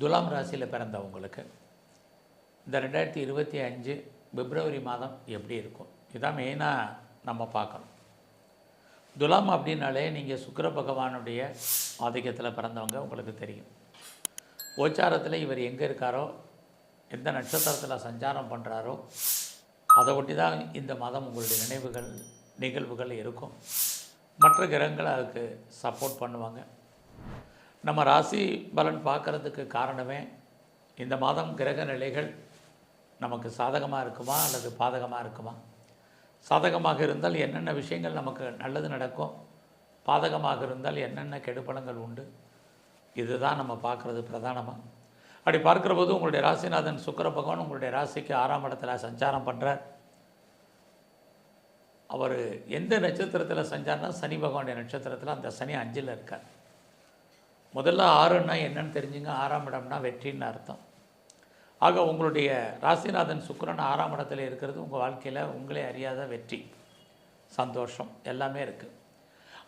துலாம் ராசியில் பிறந்தவங்களுக்கு இந்த ரெண்டாயிரத்தி இருபத்தி அஞ்சு பிப்ரவரி மாதம் எப்படி இருக்கும்? இதான் மெயினாக நம்ம பார்க்கணும். துலாம் அப்படின்னாலே நீங்கள் சுக்கர பகவானுடைய ஆதிக்கத்தில் பிறந்தவங்க உங்களுக்கு தெரியும். கோச்சாரத்தில் இவர் எங்கே இருக்காரோ எந்த நட்சத்திரத்தில் சஞ்சாரம் பண்ணுறாரோ அதை ஒட்டி தான் இந்த மாதம் உங்களுடைய நினைவுகள் நிகழ்வுகள் இருக்கும். மற்ற கிரகங்கள் அதுக்கு சப்போர்ட் பண்ணுவாங்க. நம்ம ராசி பலன் பார்க்குறதுக்கு காரணமே இந்த மாதம் கிரக நிலைகள் நமக்கு சாதகமாக இருக்குமா அல்லது பாதகமாக இருக்குமா? சாதகமாக இருந்தால் என்னென்ன விஷயங்கள் நமக்கு நல்லது நடக்கும்? பாதகமாக இருந்தால் என்னென்ன கெடுபலங்கள் உண்டு? இதுதான் நம்ம பார்க்குறது பிரதானமாக அப்படி பார்க்குற போது உங்களுடைய ராசிநாதன் சுக்கிர பகவான் உங்களுடைய ராசிக்கு ஆறாம் இடத்துல சஞ்சாரம் பண்ணுறார் அவர் எந்த நட்சத்திரத்தில் சஞ்சாரம்னா சனி பகவானுடைய நட்சத்திரத்தில் அந்த சனி அஞ்சில் இருக்கார். முதல்ல ஆறுன்னா என்னன்னு தெரிஞ்சுங்க ஆறாம் இடம்னா வெற்றின்னு அர்த்தம். ஆக உங்களுடைய ராசிநாதன் சுக்கிரன் ஆறாம் இடத்துல இருக்கிறது உங்கள் வாழ்க்கையில் உங்களே அறியாத வெற்றி சந்தோஷம் எல்லாமே இருக்குது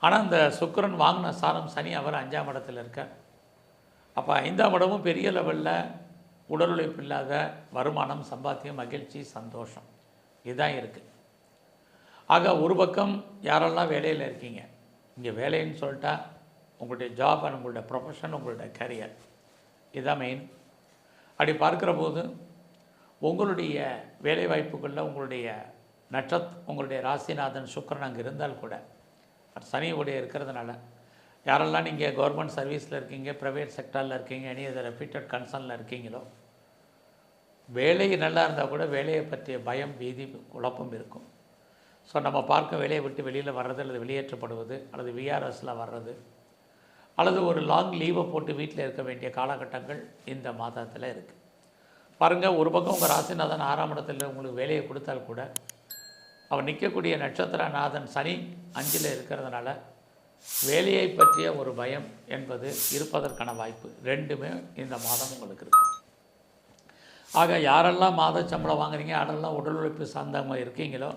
ஆனால் இந்த சுக்கரன் வாங்கின சாரம் சனி அவர் அஞ்சாம் இடத்துல இருக்கார். அப்போ ஐந்தாம் இடமும் பெரிய லெவலில் உடல் உழைப்பு இல்லாத வருமானம் சம்பாத்தியம் மகிழ்ச்சி சந்தோஷம் இதுதான் இருக்குது ஆக ஒரு பக்கம் யாரெல்லாம் வேலையில் இருக்கீங்க? இங்கே வேலைன்னு சொல்லிட்டா உங்களுடைய ஜாப் அண்ட் உங்களுடைய ப்ரொஃபஷன் உங்களுடைய கரியர் இதுதான் மெயின் அப்படி பார்க்குற போது உங்களுடைய வேலை வாய்ப்புகளில் உங்களுடைய நட்சத் உங்களுடைய ராசிநாதன் சுக்கிரன் அங்கே இருந்தால் கூட சனியுடைய இருக்கிறதுனால யாரெல்லாம் நீங்கள் கவர்மெண்ட் சர்வீஸில் இருக்கீங்க ப்ரைவேட் செக்டாரில் இருக்கீங்க எனி அதர் ரெப்யூட்டட் கன்சர்னில் இருக்கீங்களோ வேலை நல்லா இருந்தால் கூட வேலையை பற்றிய பயம் பீதி குழப்பம் இருக்கும். ஸோ நம்ம பார்க்க வேலையை விட்டு வெளியில் வர்றது அல்லது வெளியேற்றப்படுவது அல்லது விஆர்எஸில் வர்றது அல்லது ஒரு லாங் லீவை போட்டு வீட்டில் இருக்க வேண்டிய காலகட்டங்கள் இந்த மாதத்தில் இருக்குது பாருங்கள் ஒரு பக்கம் உங்கள் ராசிநாதன் ஆறாம் இடத்துல உங்களுக்கு வேலையை கொடுத்தால் கூட அவர் நிற்கக்கூடிய நட்சத்திரநாதன் சனி அஞ்சில் இருக்கிறதுனால வேலையை பற்றிய ஒரு பயம் என்பது இருப்பதற்கான வாய்ப்பு ரெண்டுமே இந்த மாதம் உங்களுக்கு இருக்குது ஆக யாரெல்லாம் மாத சம்பளம் வாங்குறீங்க யாரெல்லாம் உடல் உழைப்பு சார்ந்தவங்க இருக்கீங்களோ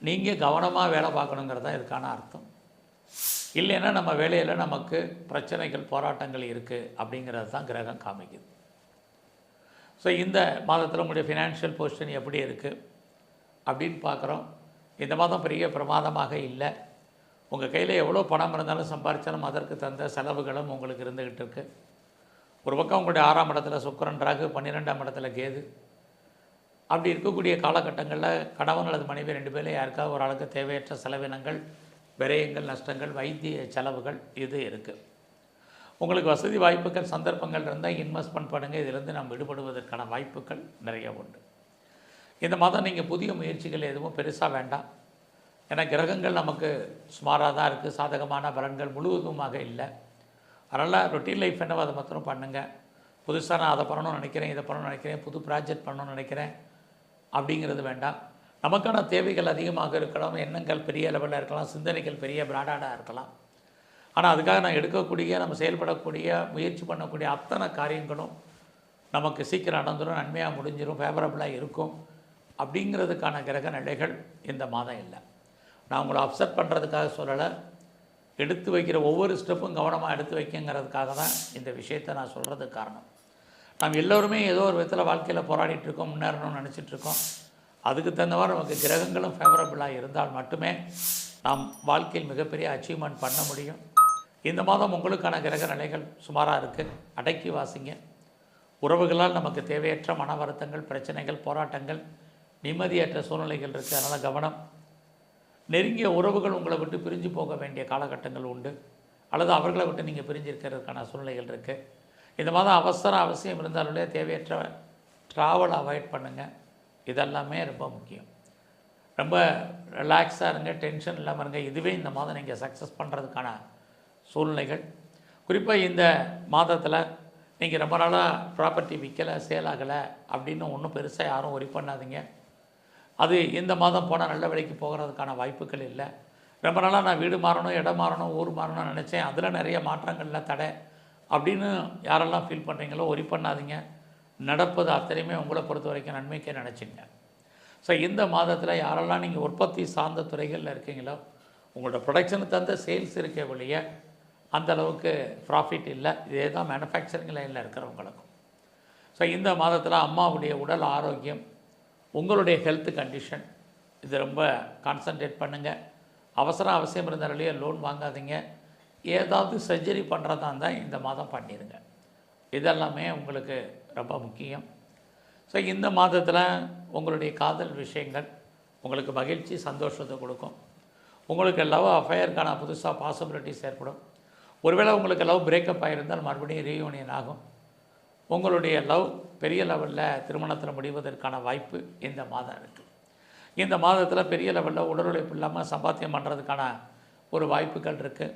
நீங்கள் கவனமாக வேலை பார்க்கணுங்கிறதான் இதுக்கான அர்த்தம். இல்லைன்னா நம்ம வேலையில் நமக்கு பிரச்சனைகள் போராட்டங்கள் இருக்குது அப்படிங்கிறது தான் கிரகம் காமிக்குது. ஸோ இந்த மாதத்தில் உங்களுடைய ஃபினான்ஷியல் பொசிஷன் எப்படி இருக்குது அப்படின்னு பார்க்குறோம். இந்த மாதம் பெரிய பிரமாதமாக இல்லை. உங்கள் கையில் எவ்வளோ பணம் இருந்தாலும் சம்பாரித்தாலும் அதற்கு தந்த செலவுகளும் உங்களுக்கு இருந்துக்கிட்டு இருக்கு. ஒரு பக்கம் உங்களுடைய ஆறாம் இடத்துல சுக்கரன் ராகு பன்னிரெண்டாம் இடத்துல கேது. அப்படி இருக்கக்கூடிய காலகட்டங்களில் கணவன் அல்லது மனைவி ரெண்டு பேரும் யாருக்காவது ஒரு ஆளுக்கு தேவையற்ற செலவினங்கள் விரயங்கள் நஷ்டங்கள் வைத்திய செலவுகள் இது இருக்குது உங்களுக்கு வசதி வாய்ப்புகள் சந்தர்ப்பங்கள் இருந்தால் இன்வெஸ்ட்மெண்ட் பண்ணுங்கள் இதிலிருந்து நாம் விடுபடுவதற்கான வாய்ப்புகள் நிறைய உண்டு. இந்த மாதம் நீங்கள் புதிய முயற்சிகள் எதுவும் பெருசாக வேண்டாம். ஏன்னா கிரகங்கள் நமக்கு சுமாராக தான் இருக்குது சாதகமான பலன்கள் முழுவதுமாக இல்லை. அதனால் ரொட்டீன் லைஃப் என்னவோ அதை மாத்திரம் பண்ணுங்கள் புதுசாக நான் அதை பண்ணணும்னு நினைக்கிறேன் இதை பண்ணணும்னு நினைக்கிறேன் புது ப்ராஜெக்ட் பண்ணணும்னு நினைக்கிறேன் அப்படிங்கிறது வேண்டாம். நமக்கான தேவைகள் அதிகமாக இருக்கலாம் எண்ணங்கள் பெரிய லெவலில் இருக்கலாம் சிந்தனைகள் பெரிய பிராடாடாக இருக்கலாம். ஆனால் அதுக்காக நான் எடுக்கக்கூடிய நம்ம செயல்படக்கூடிய முயற்சி பண்ணக்கூடிய அத்தனை காரியங்களும் நமக்கு சீக்கிரம் நடந்துடும் நன்மையாக முடிஞ்சிடும் ஃபேவரபுளாக இருக்கும் அப்படிங்கிறதுக்கான கிரக நிலைகள் இந்த மாதம் இல்லை. நான் உங்களை அப்செட் பண்ணுறதுக்காக சொல்லலை. எடுத்து வைக்கிற ஒவ்வொரு ஸ்டெப்பும் கவனமாக எடுத்து வைக்கங்கிறதுக்காக தான் இந்த விஷயத்தை நான் சொல்கிறதுக்கு காரணம். நாம் எல்லோருமே ஏதோ ஒரு விதத்தில் வாழ்க்கையில் போராடிட்டுருக்கோம் முன்னேறணும்னு நினச்சிட்ருக்கோம் அதுக்கு தகுந்தவாறு நமக்கு கிரகங்களும் ஃபேவரபுளாக இருந்தால் மட்டுமே நாம் வாழ்க்கையில் மிகப்பெரிய அச்சீவ்மெண்ட் பண்ண முடியும். இந்த மாதம் உங்களுக்கான கிரக நிலைகள் சுமாராக இருக்குது அடக்கி வாசிங்க. உறவுகளால் நமக்கு தேவையற்ற மன வருத்தங்கள் பிரச்சனைகள் போராட்டங்கள் நிம்மதியற்ற சூழ்நிலைகள் இருக்குது அதனால் கவனம். நெருங்கிய உறவுகள் உங்களை விட்டு பிரிஞ்சு போக வேண்டிய காலகட்டங்கள் உண்டு. அல்லது அவர்களை விட்டு நீங்கள் பிரிஞ்சிருக்கிறதுக்கான சூழ்நிலைகள் இருக்குது இந்த மாதம் அவசர அவசியம் இருந்தாலுடைய தேவையற்ற ட்ராவல் அவாய்ட் பண்ணுங்கள் இதெல்லாமே ரொம்ப முக்கியம். ரொம்ப ரிலாக்ஸாக இருங்க டென்ஷன் இல்லாமல் இருங்க. இதுவே இந்த மாதம் நீங்கள் சக்ஸஸ் பண்ணுறதுக்கான சூழ்நிலைகள். குறிப்பாக இந்த மாதத்தில் நீங்கள் ரொம்ப நாளாக ப்ராப்பர்ட்டி விற்கலை சேல் ஆகலை அப்படின்னு ஒன்றும் பெருசாக யாரும் ஒரி பண்ணாதீங்க. அது இந்த மாதம் போனால் நல்ல விலைக்கு போகிறதுக்கான வாய்ப்புகள் இல்லை. ரொம்ப நாளாக நான் வீடு மாறணும் இடம் மாறணும் ஊர் மாறணும்னு நினச்சேன். அதில் நிறைய மாற்றங்கள்ல தடை அப்படின்னு யாரெல்லாம் ஃபீல் பண்ணுறீங்களோ ஒரி பண்ணாதீங்க. நடப்பது அத்தனையுமே உங்களை பொறுத்த வரைக்கும் நன்மைக்கே நினச்சிங்க. ஸோ இந்த மாதத்தில் யாரெல்லாம் நீங்கள் உற்பத்தி சார்ந்த துறைகளில் இருக்கீங்களோ உங்களோட ப்ரொடக்ஷனுக்கு தந்த சேல்ஸ் இருக்க வழிய அந்த அளவுக்கு ப்ராஃபிட் இல்லை. இதே தான் மேனுஃபேக்சரிங் லைனில் இருக்கிறவங்களுக்கும். ஸோ இந்த மாதத்தில் அம்மாவுடைய உடல் ஆரோக்கியம் உங்களுடைய ஹெல்த் கண்டிஷன் இது ரொம்ப கான்சன்ட்ரேட் பண்ணுங்கள் அவசரம் அவசியம் இருந்தாலே லோன் வாங்காதீங்க. ஏதாவது சர்ஜரி பண்ணுறதா இருந்தால் இந்த மாதம் பண்ணிடுங்க இதெல்லாமே உங்களுக்கு ரொம்ப முக்கியம். ஸோ இந்த மாதத்தில் உங்களுடைய காதல் விஷயங்கள் உங்களுக்கு மகிழ்ச்சி சந்தோஷத்தை கொடுக்கும். உங்களுக்கு லவ் அஃபையருக்கான புதுசாக பாசிபிலிட்டிஸ் ஏற்படும். ஒருவேளை உங்களுக்கு லவ் பிரேக்கப் ஆகியிருந்தால் மறுபடியும் ரீயூனியன் ஆகும். உங்களுடைய லவ் பெரிய லெவலில் திருமணத்தில் முடிவதற்கான வாய்ப்பு இந்த மாதம் இருக்குது இந்த மாதத்தில் பெரிய லெவலில் உடல் உழைப்பு இல்லாமல் சம்பாத்தியம் பண்ணுறதுக்கான ஒரு வாய்ப்புகள் இருக்குது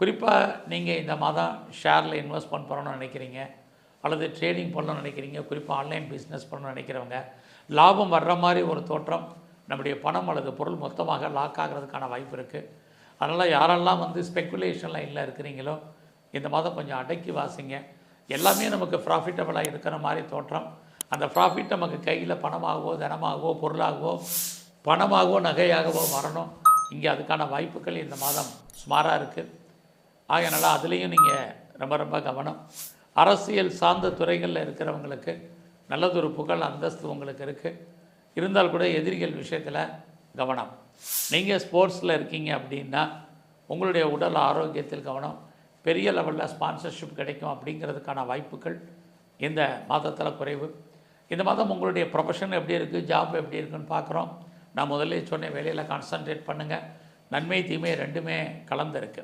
குறிப்பாக நீங்கள் இந்த மாதம் ஷேரில் இன்வெஸ்ட்மெண்ட் பண்ணணும்னு நினைக்கிறீங்க அல்லது ட்ரேடிங் பண்ணணும்னு நினைக்கிறீங்க குறிப்பாக ஆன்லைன் பிஸ்னஸ் பண்ணணும்னு நினைக்கிறவங்க லாபம் வர்ற மாதிரி ஒரு தோற்றம் நம்முடைய பணம் அல்லது பொருள் மொத்தமாக லாக் ஆகிறதுக்கான வாய்ப்பு இருக்குது அதனால் யாரெல்லாம் வந்து ஸ்பெக்குலேஷன் லைனில் இருக்கிறீங்களோ இந்த மாதம் கொஞ்சம் அடக்கி வாசிங்க. எல்லாமே நமக்கு ப்ராஃபிட்டபிளாக இருக்கிற மாதிரி தோற்றம். அந்த ப்ராஃபிட் நமக்கு கையில் பணமாகவோ தனமாகவோ பொருளாகவோ பணமாகவோ நகையாகவோ வரணும். இங்கே அதுக்கான வாய்ப்புகள் இந்த மாதம் சுமாராக இருக்குது ஆகையனால அதுலேயும் நீங்கள் ரொம்ப ரொம்ப கவனம். அரசியல் சார்ந்த துறைகளில் இருக்கிறவங்களுக்கு நல்லதொரு புகழ் அந்தஸ்து உங்களுக்கு இருக்குது இருந்தால் கூட எதிரிகள் விஷயத்தில் கவனம். நீங்கள் ஸ்போர்ட்ஸில் இருக்கீங்க அப்படின்னா உங்களுடைய உடல் ஆரோக்கியத்தில் கவனம். பெரிய லெவலில் ஸ்பான்சர்ஷிப் கிடைக்கும் அப்படிங்கிறதுக்கான வாய்ப்புகள் இந்த மாதத்தில் குறைவு. இந்த மாதம் உங்களுடைய ப்ரொஃபஷன் எப்படி இருக்குது ஜாப் எப்படி இருக்குன்னு பார்க்குறோம் நான் முதல்ல சொன்ன வேலையில் கான்சன்ட்ரேட் பண்ணுங்கள் நன்மை தீமை ரெண்டுமே கலந்துருக்கு.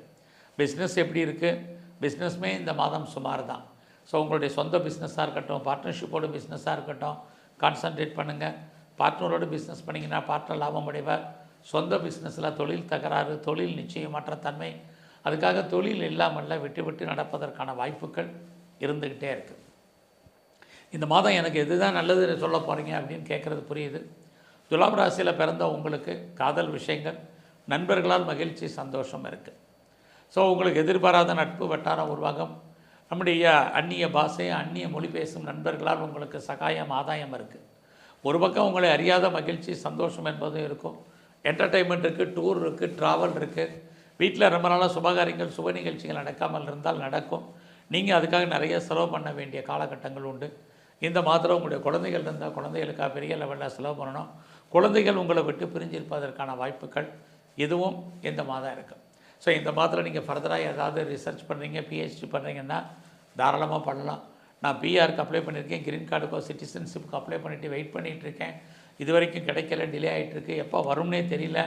பிஸ்னஸ் எப்படி இருக்குது பிஸ்னஸ்மே இந்த மாதம் சுமார் தான் ஸோ உங்களுடைய சொந்த பிஸ்னஸாக இருக்கட்டும் பார்ட்னர்ஷிப்போட பிஸ்னஸாக இருக்கட்டும் கான்சன்ட்ரேட் பண்ணுங்கள் பார்ட்னரோடு பிஸ்னஸ் பண்ணிங்கன்னா பார்ட்னர் லாபம் அடைவார். சொந்த பிஸ்னஸில் தொழில் தகராறு தொழில் நிச்சயமற்ற தன்மை. அதுக்காக தொழில் இல்லாமல் விட்டு விட்டு நடப்பதற்கான வாய்ப்புகள் இருந்துக்கிட்டே இருக்குது இந்த மாதம் எனக்கு எதுதான் நல்லது சொல்ல போகிறீங்க அப்படின்னு கேட்குறது புரியுது. துலாம் ராசியில் பிறந்த உங்களுக்கு காதல் விஷயங்கள் நண்பர்களால் மகிழ்ச்சி சந்தோஷம் இருக்குது ஸோ உங்களுக்கு எதிர்பாராத நட்பு வட்டாரம் உருவாகும் நம்முடைய அந்நிய பாஷை அந்நிய மொழி பேசும் நண்பர்களால் உங்களுக்கு சகாயம் ஆதாயம் இருக்குது ஒரு பக்கம் உங்களை அறியாத மகிழ்ச்சி சந்தோஷம் என்பதும் இருக்கும். என்டர்டெயின்மெண்ட் இருக்குது டூர் இருக்குது ட்ராவல் இருக்குது வீட்டில் ரொம்ப நாளாக சுபகாரியங்கள் சுப நிகழ்ச்சிகள் நடக்காமல் இருந்தால் நடக்கும். நீங்கள் அதுக்காக நிறைய செலவு பண்ண வேண்டிய காலகட்டங்கள் உண்டு. இந்த மாத்திரம் உங்களுடைய குழந்தைகள் இருந்தால் குழந்தைகளுக்காக பெரிய லெவலில் செலவு பண்ணணும். குழந்தைகள் உங்களை விட்டு பிரிஞ்சிருப்பதற்கான வாய்ப்புகள் இதுவும் இந்த மாதம் இருக்குது ஸோ இந்த மாதத்தில் நீங்கள் ஃபர்தராக ஏதாவது ரிசர்ச் பண்ணுறீங்க பிஹெச்டி பண்ணுறீங்கன்னா தாராளமாக பண்ணலாம். நான் பிஆருக்கு அப்ளை பண்ணியிருக்கேன் க்ரீன் கார்டுக்கோ சிட்டிசன்ஷிப்புக்கு அப்ளை பண்ணிவிட்டு வெயிட் பண்ணிகிட்டு இருக்கேன் இது வரைக்கும் கிடைக்கல டிலே ஆகிட்டுருக்கு எப்போ வரும்னே தெரியல.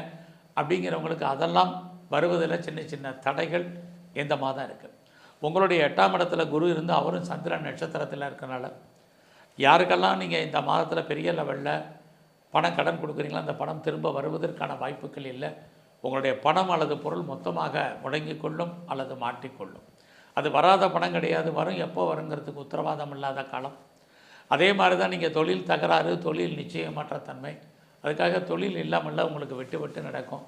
அப்படிங்கிறவங்களுக்கு அதெல்லாம் வருவதில் சின்ன சின்ன தடைகள் இந்த மாதம் இருக்குது உங்களுடைய எட்டாம் இடத்துல குரு இருந்து அவரும் சந்திரன் நட்சத்திரத்தில் இருக்கனால யாருக்கெல்லாம் நீங்கள் இந்த மாதத்தில் பெரிய லெவலில் பணம் கடன் கொடுக்குறீங்களோ அந்த பணம் திரும்ப வருவதற்கான வாய்ப்புகள் இல்லை. உங்களுடைய பணம் அல்லது பொருள் மொத்தமாக முடங்கி கொள்ளும் அல்லது மாட்டிக்கொள்ளும். அது வராத பணம் கிடையாது. வரும். எப்போ வருங்கிறதுக்கு உத்தரவாதம் இல்லாத காலம். அதே மாதிரி தான் நீங்கள் தொழில் தகராறு தொழில் நிச்சயமற்ற தன்மை. அதுக்காக தொழில் இல்லாமல் உங்களுக்கு விட்டு விட்டு நடக்கும்.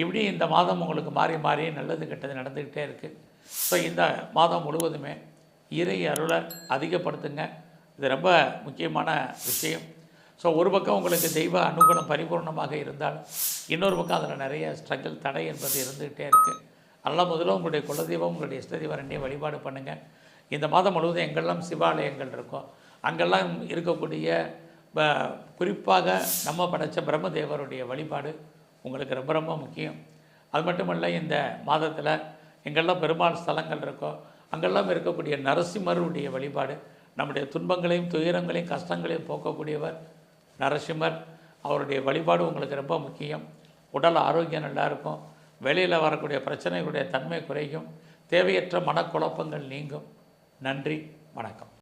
இப்படி இந்த மாதம் உங்களுக்கு மாறி மாறி நல்லது கெட்டது நடந்துக்கிட்டே இருக்குது ஸோ இந்த மாதம் முழுவதுமே இறை அருளை அதிகப்படுத்துங்க. இது ரொம்ப முக்கியமான விஷயம். ஸோ ஒரு பக்கம் உங்களுக்கு தெய்வ அனுகூலம் பரிபூர்ணமாக இருந்தால் இன்னொரு பக்கம் அதில் நிறைய ஸ்ட்ரகிள் தடை என்பது இருந்துகிட்டே இருக்குது அதனால் முதல்ல உங்களுடைய குலதெய்வம் உங்களுடைய இஷ்ட ரெண்டையும் வழிபாடு பண்ணுங்கள் இந்த மாதம் முழுவதும் எங்கெல்லாம் சிவாலயங்கள் இருக்கும் அங்கெல்லாம் இருக்கக்கூடிய ப- குறிப்பாக நம்ம படைத்த பிரம்மதேவருடைய வழிபாடு உங்களுக்கு ரொம்ப ரொம்ப முக்கியம். அது மட்டுமல்ல இந்த மாதத்தில் எங்கெல்லாம் பெருமாள் ஸ்தலங்கள் இருக்கோ அங்கெல்லாம் இருக்கக்கூடிய நரசிம்மருடைய வழிபாடு நம்முடைய துன்பங்களையும் துயரங்களையும் கஷ்டங்களையும் போக்கக்கூடியவர் நரசிம்மர் அவருடைய வழிபாடு உங்களுக்கு ரொம்ப முக்கியம். உடல் ஆரோக்கியம் நல்லாயிருக்கும். வெளியில் வரக்கூடிய பிரச்சனைகளுடைய தன்மை குறையும். தேவையற்ற மனக்குழப்பங்கள் நீங்கும். நன்றி வணக்கம்.